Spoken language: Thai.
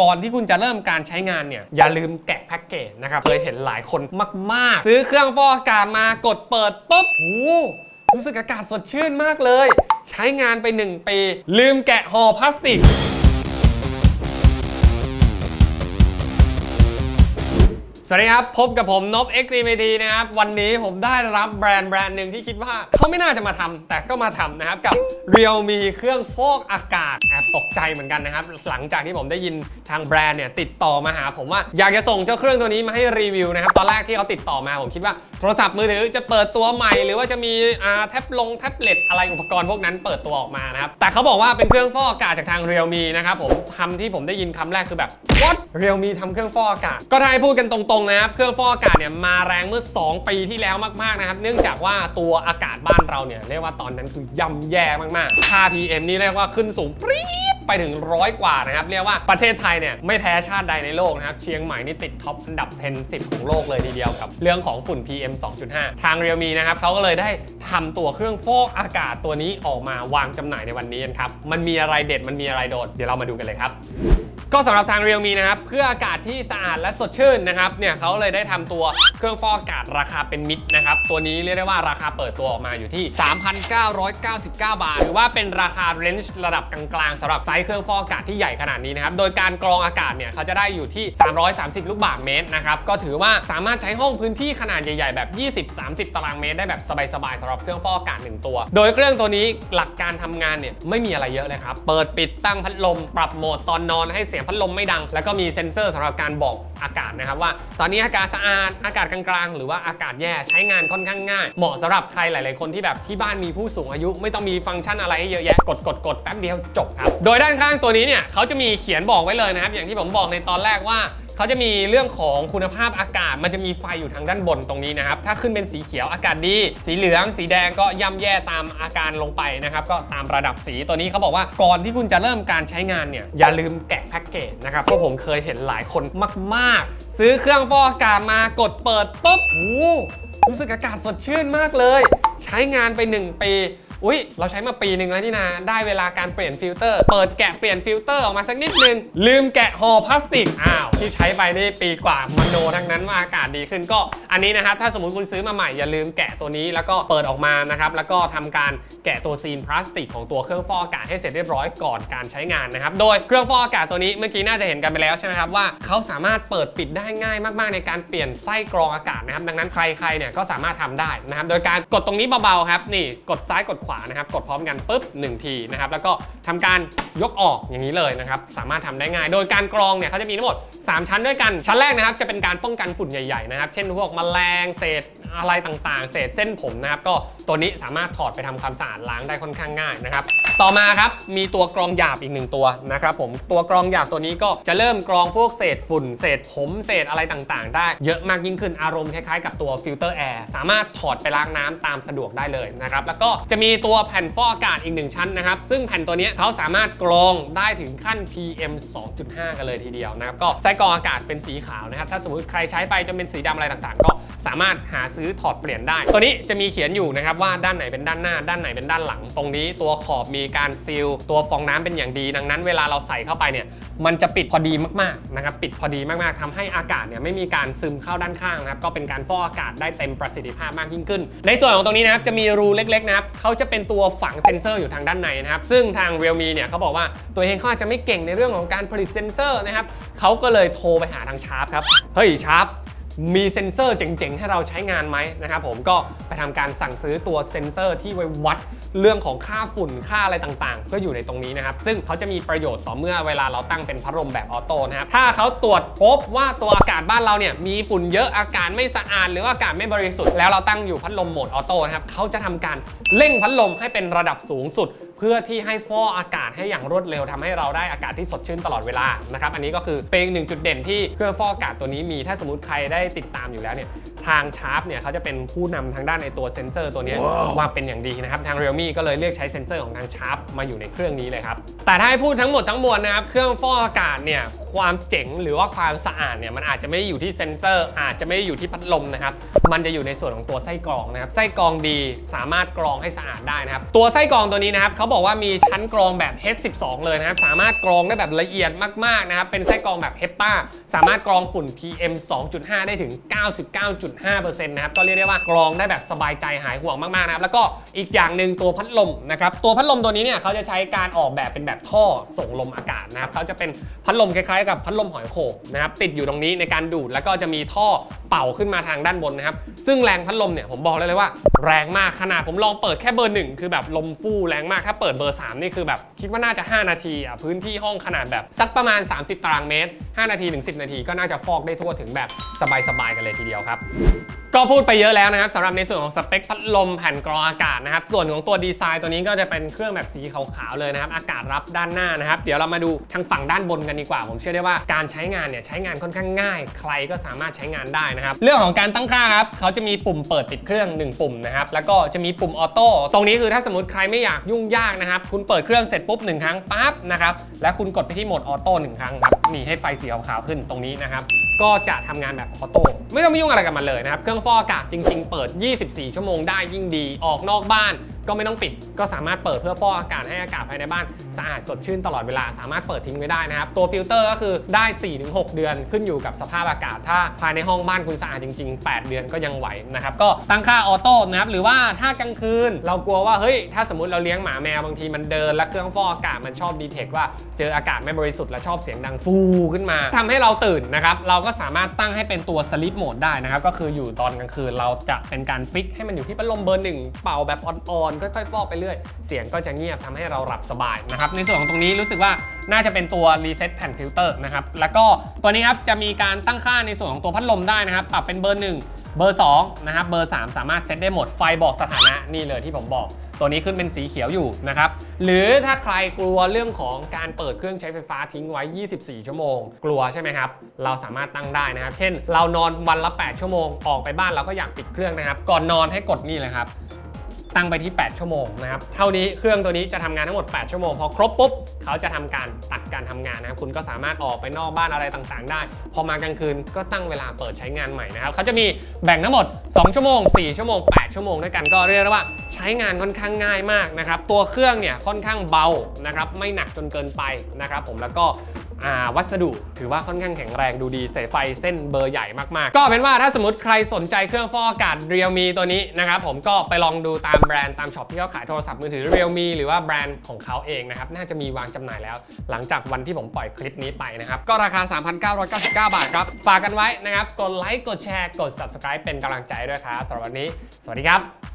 ก่อนที่คุณจะเริ่มการใช้งานเนี่ยอย่าลืมแกะแพ็กเกจนะครับเคยเห็นหลายคนมาก ๆ ซื้อเครื่องฟอกอากาศมากดเปิดปุ๊บโอ้รู้สึกอากาศสดชื่นมากเลย ใช้งานไป 1 ปี ลืมแกะห่อพลาสติก สวัสดีครับ พบกับผมนบ x m t นะครับ วันนี้ผมได้รับแบรนด์แบรนด์หนึ่งที่คิดว่า เขาไม่น่าจะมาทำแต่ก็มาทำนะครับ กับ Realme เครื่องฟอกอากาศแอบตกใจเหมือนกันนะครับ หลังจากที่ผมได้ยินทางแบรนด์เนี่ยติดต่อมาหาผมว่าอยากจะส่งเจ้าเครื่องตัวนี้มาให้รีวิวนะครับ ตอนแรกที่เขาติดต่อมาผมคิดว่าโทรศัพท์มือถือจะเปิดตัวใหม่ หรือว่าจะมีแท็บลงแท็บเล็ตอะไรอุปกรณ์พวกนั้นเปิดตัวออกมานะครับ แต่เขาบอกว่าเป็นเครื่องฟอกอากาศจากทาง Realme นะครับผมคำที่ผมได้ยินคำแรกคือแบบ what Realme ทำเครื่องฟอกอากาศ ก็ถ้าให้พูดกันตรงๆนะครับ เครื่องฟอกอากาศเนี่ยมาแรงเมื่อ 2 ปีที่แล้วมากๆนะครับ เนื่องจากว่าตัวอากาศบ้านเราเนี่ยเรียกว่าตอนนั้นคือย่ำแย่มากๆค่า PM นี่เรียกว่าขึ้นสูงปรี๊ดไปถึงร้อยกว่านะครับ เรียกว่าประเทศไทยเนี่ยไม่แพ้ชาติใดในโลกนะครับ เชียงใหม่นี่ติดท็อปอันดับ 10 10 ของโลกเลยทีเดียวกับ เรื่องของฝุ่น PM 2.5 ทาง Realme นะครับเขาก็เลยได้ทำตัวเครื่องฟอกอากาศตัวนี้ออกมาวางจำหน่ายในวันนี้กันครับมันมีอะไรเด็ดมันมีอะไรโดดเดี๋ยวเรามาดูกันเลยครับก็สำหรับทาง Realme นะครับเพื่ออากาศที่สะอาดและสดชื่นนะครับเนี่ยเขาเลยได้ทำตัวเครื่องฟอกอากาศราคาเป็นมิตรนะครับตัวนี้เรียกได้ว่าราคาเปิดตัวออกมาอยู่ที่ 3,999 บาท หรือว่าเป็นราคาเรนจ์ระดับกลางๆสำหรับไซส์เครื่องฟอกอากาศที่ใหญ่ขนาดนี้นะครับโดยการกรองอากาศเนี่ยเขาจะได้อยู่ที่ 330 ลูกบาศก์เมตรนะครับก็ถือว่าสามารถใช้ห้องพื้นที่ขนาดใหญ่ๆแบบ 20-30 ตารางเมตรได้แบบสบายๆสำหรับเครื่องฟอกอากาศหนึ่งตัว โดยเครื่องตัวนี้หลักการทำงานเนี่ยไม่มีอะไรเยอะเลยครับ เปิดปิดตั้งพัดลม ปรับโหมดตอนนอนให้เสียงพัดลมไม่ดัง แล้วก็มีเซ็นเซอร์สำหรับการบอกอากาศนะครับว่า ตอนนี้อากาศสะอาดอากาศกลางๆ หรือว่าอากาศแย่ใช้งานค่อนข้างง่าย เหมาะสำหรับใครหลาย ๆ คนที่แบบที่บ้านมีผู้สูงอายุ ไม่ต้องมีฟังก์ชันอะไรเยอะแยะกดกดกดแป๊บเดียวจบครับโดยด้านข้างตัวนี้เนี่ยเขาจะมีเขียนบอกไว้เลยนะครับอย่างที่ผมบอกในตอนแรกว่า เขาจะมีเรื่องของคุณภาพอากาศ มันจะมีไฟอยู่ทางด้านบนตรงนี้นะครับ ถ้าขึ้นเป็นสีเขียวอากาศดี สีเหลือง สีแดงก็ย่ำแย่ตามอาการลงไปนะครับ ก็ตามระดับสีตัวนี้เขาบอกว่าก่อนที่คุณจะเริ่มการใช้งานเนี่ย อย่าลืมแกะแพ็กเกจนะครับ เพราะผมเคยเห็นหลายคนมาก ๆ ซื้อเครื่องฟอกอากาศมากดเปิดปุ๊บโอ้รู้สึกอากาศสดชื่นมากเลย ใช้งานไป 1 ปี อุ๊ย เราใช้มาปีหนึ่งแล้วนี่นาได้เวลาการเปลี่ยนฟิลเตอร์ เปิดแกะเปลี่ยนฟิลเตอร์ออกมาสักนิดนึง ลืมแกะห่อพลาสติก อ้าว ที่ใช้ไปนี่ปีกว่ามโนทั้งนั้นว่าอากาศดีขึ้นก็ อันนี้นะครับ ถ้าสมมติคุณซื้อมาใหม่อย่าลืมแกะตัวนี้แล้วก็เปิดออกมานะครับ แล้วก็ทำการแกะตัวซีนพลาสติกของตัวเครื่องฟอกอากาศให้เสร็จเรียบร้อยก่อนการใช้งานนะครับ โดยเครื่องฟอกอากาศตัวนี้เมื่อกี้น่าจะเห็นกันไปแล้วใช่ไหมครับว่าเขาสามารถเปิดปิดได้ง่ายมากๆ ในการเปลี่ยนไส้กรองอากาศนะครับดังนั้นใครๆเนี่ยก็สามารถทำได้นะครับโดยการกดตรงนี้เบาๆครับนี่กดซ้ายกดขวานะครับ กดพร้อมกันปุ๊บ1ทีนะครับแล้วก็ทำการยกออกอย่างนี้เลยนะครับสามารถทำได้ง่าย โดยการกรองเนี่ยเขาจะมีทั้งหมด 3 ชั้นด้วยกันชั้นแรกนะครับจะเป็นการป้องกันฝุ่นใหญ่ๆนะครับเช่นพวกแมลงเศษ อะไรต่างๆ เศษเส้นผมนะครับ ก็ตัวนี้สามารถถอดไปทำความสะอาดล้างได้ค่อนข้างง่ายนะครับ ต่อมาครับมีตัวกรองหยาบอีกหนึ่งตัวนะครับผมตัวกรองหยาบตัวนี้ก็จะเริ่มกรองพวกเศษฝุ่น เศษผมเศษอะไรต่างๆ ได้เยอะมากยิ่งขึ้นอารมณ์คล้ายๆกับตัวฟิลเตอร์แอร์สามารถถอดไปล้างน้ำตามสะดวกได้เลยนะครับแล้วก็จะมีตัวแผ่นฟอกอากาศอีกหนึ่งชั้นนะครับ ซึ่งแผ่นตัวนี้เขาสามารถกรองได้ถึงขั้น PM 2.5 กันเลยทีเดียวนะครับก็ไส้กรองอากาศเป็นสีขาวนะครับถ้าสมมติใครใช้ไปจนเป็นสีดำอะไรต่างๆ ก็สามารถหาซื้อถอดเปลี่ยนได้ ตัวนี้จะมีเขียนอยู่นะครับว่าด้านไหนเป็นด้านหน้า ด้านไหนเป็นด้านหลัง ตรงนี้ตัวขอบมีการซีลตัวฟองน้ำเป็นอย่างดี ดังนั้นเวลาเราใส่เข้าไปเนี่ยมันจะปิดพอดีมากๆนะครับปิดพอดีมากๆทำให้อากาศเนี่ยไม่มีการซึมเข้าด้านข้างนะครับก็เป็นการฟอกอากาศได้เต็มประสิทธิภาพมากยิ่งขึ้น ในส่วนของตรงนี้นะครับจะมีรูเล็กๆนะครับเขาจะเป็นตัวฝังเซ็นเซอร์อยู่ทางด้านในนะครับซึ่งทาง Realme เนี่ยเขาบอกว่าตัวเองเขาอาจจะไม่เก่งในเรื่องของการผลิตเซ็นเซอร์นะครับเขาก็เลยโทรไปหาทางชาร์ปครับเฮ้ยชาร์ป มีเซ็นเซอร์เจ๋งๆ ให้เราใช้งานไหมนะครับผมก็ไปทำการสั่งซื้อตัวเซ็นเซอร์ที่ไว้วัดเรื่องของค่าฝุ่นค่าอะไรต่างๆ ก็อยู่ในตรงนี้นะครับ ซึ่งเขาจะมีประโยชน์ต่อเมื่อเวลาเราตั้งเป็นพัดลมแบบออโต้นะครับ ถ้าเขาตรวจพบว่าตัวอากาศบ้านเราเนี่ยมีฝุ่นเยอะอากาศไม่สะอาดหรือว่าอากาศไม่บริสุทธิ์แล้วเราตั้งอยู่พัดลมโหมดออโต้นะครับเขาจะทำการเร่งพัดลมให้เป็นระดับสูงสุด เพื่อที่ให้ฟอกอากาศให้อย่างรวดเร็วทำให้เราได้อากาศที่สดชื่นตลอดเวลานะครับอันนี้ก็คือเป็นอีกหนึ่งจุดเด่นที่เครื่องฟอกอากาศตัวนี้มีถ้าสมมติใครได้ติดตามอยู่แล้วเนี่ยทางชาร์ปเนี่ยเขาจะเป็นผู้นำทางด้านในตัวเซ็นเซอร์ตัวเนี้ยว่าเป็นอย่างดีนะครับทาง Realme ก็เลยเลือกใช้เซ็นเซอร์ของทางชาร์ปมาอยู่ในเครื่องนี้เลยครับแต่ถ้าให้พูดทั้งหมดทั้งมวลนะครับเครื่องฟอกอากาศเนี่ยความเจ๋งหรือว่าความสะอาดเนี่ยมันอาจจะไม่ได้อยู่ที่เซ็นเซอร์ อาจจะไม่ได้อยู่ที่พัดลมนะครับ มันจะอยู่ในส่วนของตัวไส้กรองนะครับ ไส้กรองดีสามารถกรองให้สะอาดได้นะครับ ตัวไส้กรองตัวนี้นะครับเขาบอกว่ามีชั้นกรองแบบ H12 เลยนะครับ สามารถกรองได้แบบละเอียดมากๆนะครับ เป็นไส้กรองแบบ HEPA สามารถกรองฝุ่น PM 2.5 ได้ถึง 99.5%นะครับ ก็เรียกได้ว่ากรองได้แบบสบายใจหายห่วงมากๆนะครับ แล้วก็อีกอย่างหนึ่งตัวพัดลมนะครับ ตัวพัดลมตัวนี้เนี่ยเขาจะใช้การออกแบบเป็นแบบท่อส่งลมอากาศนะครับเขาจะเป็นพัดลมคล้ายๆกับพัดลมหอยโข่งนะครับติดอยู่ตรงนี้ในการดูดแล้วก็จะมีท่อเป่าขึ้นมาทางด้านบนนะครับ ซึ่งแรงพัดลมเนี่ยผมบอกเลยเลยว่า แรงมากขนาดผมลองเปิดแค่เบอร์หนึ่งคือแบบลมฟู่แรงมากถ้าเปิดเบอร์3นี่คือแบบคิดว่าน่าจะ 5 นาทีอะพื้นที่ห้องขนาดแบบสักประมาณ 30 ตารางเมตร 5 นาทีถึง 10 นาทีก็น่าจะฟอกได้ทั่วถึงแบบสบายๆกันเลยทีเดียวครับก็พูดไปเยอะแล้วนะครับสำหรับในส่วนของสเปคพัดลมแผ่นกรองอากาศนะครับ ส่วนของตัวดีไซน์ตัวนี้ก็จะเป็นเครื่องแบบสีขาวๆเลยนะครับ อากาศรับด้านหน้านะครับ เดี๋ยวเรามาดูทางฝั่งด้านบนกันดีกว่า ผมเชื่อได้ว่าการใช้งานเนี่ยใช้งานค่อนข้างง่าย ใครก็สามารถใช้งานได้นะครับ เรื่องของการตั้งค่าครับเขาจะมีปุ่มเปิดปิดเครื่อง 1 ปุ่มนะครับ แล้วก็จะมีปุ่มออโต้ ตรงนี้คือถ้าสมมติใครไม่อยากยุ่งยากนะครับ คุณเปิดเครื่องเสร็จปุ๊บหนึ่งครั้งปั๊บนะครับ และคุณกดไปที่โหมดออโต้หนึ่งครั้งครับ มีให้ไฟสีขาวๆขึ้นตรงนี้นะครับ ก็จะทำงานแบบออโต้ไม่ต้องไปยุ่งอะไรกับมันเลยนะครับ เครื่องฟอกอากาศจริง ๆ เปิด 24 ชั่วโมงได้ยิ่งดี ออกนอกบ้าน ก็ไม่ต้องปิด ก็สามารถเปิดเพื่อฟอกอากาศให้อากาศภายในบ้านสะอาดสดชื่นตลอดเวลาสามารถเปิดทิ้งไว้ได้นะครับ ตัวฟิลเตอร์ก็คือได้ 4-6 เดือนขึ้นอยู่กับสภาพอากาศ ถ้าภายในห้องบ้านคุณสะอาดจริง ๆ 8 เดือนก็ยังไหวนะครับก็ตั้งค่าออโต้นะครับหรือว่าถ้ากลางคืน เรากลัวว่าเฮ้ยถ้าสมมติเราเลี้ยงหมาแมวบางทีมันเดิน แล้วเครื่องฟอกอากาศมันชอบดีเทคว่าเจออากาศไม่บริสุทธิ์และชอบเสียงดังฟูขึ้นมาทำให้เราตื่นนะครับเราก็สามารถตั้งให้เป็นตัว sleep mode ได้นะครับก็คืออยู่ตอนกลางคืนเราจะเป็นการฟิกให้มันอยู่ที่พัดลมเบอร์หนึ่งเป่าแบบอ่อนค่อยๆฟอกไปเรื่อย เสียงก็จะเงียบทำให้เราหลับสบายนะครับ ในส่วนของตรงนี้รู้สึกว่าน่าจะเป็นตัว reset แผ่นฟิลเตอร์นะครับ แล้วก็ตัวนี้ครับจะมีการตั้งค่าในส่วนของตัวพัดลมได้นะครับ ปรับเป็นเบอร์ 1 เบอร์ 2 นะครับ เบอร์ 3 สามารถเซตได้หมด ไฟบอกสถานะนี่เลยที่ผมบอก ตัวนี้ขึ้นเป็นสีเขียวอยู่นะครับ หรือถ้าใครกลัวเรื่องของการเปิดเครื่องใช้ไฟฟ้าทิ้งไว้ 24 ชั่วโมง กลัวใช่ไหมครับ เราสามารถตั้งได้นะครับ เช่น เรานอนวันละ 8 ชั่วโมง ออกไปบ้านเราก็อยากปิดเครื่องนะครับ ก่อนนอนให้กดนี่เลยครับ ตั้งไปที่ 8 ชั่วโมงนะครับ เท่านี้เครื่องตัวนี้จะทำงานทั้งหมด 8 ชั่วโมง พอครบปุ๊บ เขาจะทำการตัดการทำงานนะครับ คุณก็สามารถออกไปนอกบ้านอะไรต่างๆ ได้ พอมากลางคืนก็ตั้งเวลาเปิดใช้งานใหม่นะครับ เขาจะมีแบ่งทั้งหมด 2 ชั่วโมง 4 ชั่วโมง 8 ชั่วโมงด้วยกัน ก็เรียกได้ว่าใช้งานค่อนข้างง่ายมากนะครับ ตัวเครื่องเนี่ยค่อนข้างเบานะครับ ไม่หนักจนเกินไปนะครับ ผม แล้วก็ วัสดุถือว่าค่อนข้างแข็งแรงดูดีสายไฟเส้นเบอร์ใหญ่มากๆ ก็เป็นว่าถ้าสมมติใครสนใจเครื่องฟอกอากาศ Realme ตัวนี้นะครับผมก็ไปลองดูตามแบรนด์ตามช็อปที่เขาขายโทรศัพท์มือถือ Realme หรือว่าแบรนด์ของเขาเองนะครับน่าจะมีวางจำหน่ายแล้ว หลังจากวันที่ผมปล่อยคลิปนี้ไปนะครับก็ราคา 3,999 บาทครับฝากกันไว้นะครับกดไลค์กดแชร์กด Subscribe เป็นกำลังใจด้วยครับสำหรับวันนี้ สวัสดีครับ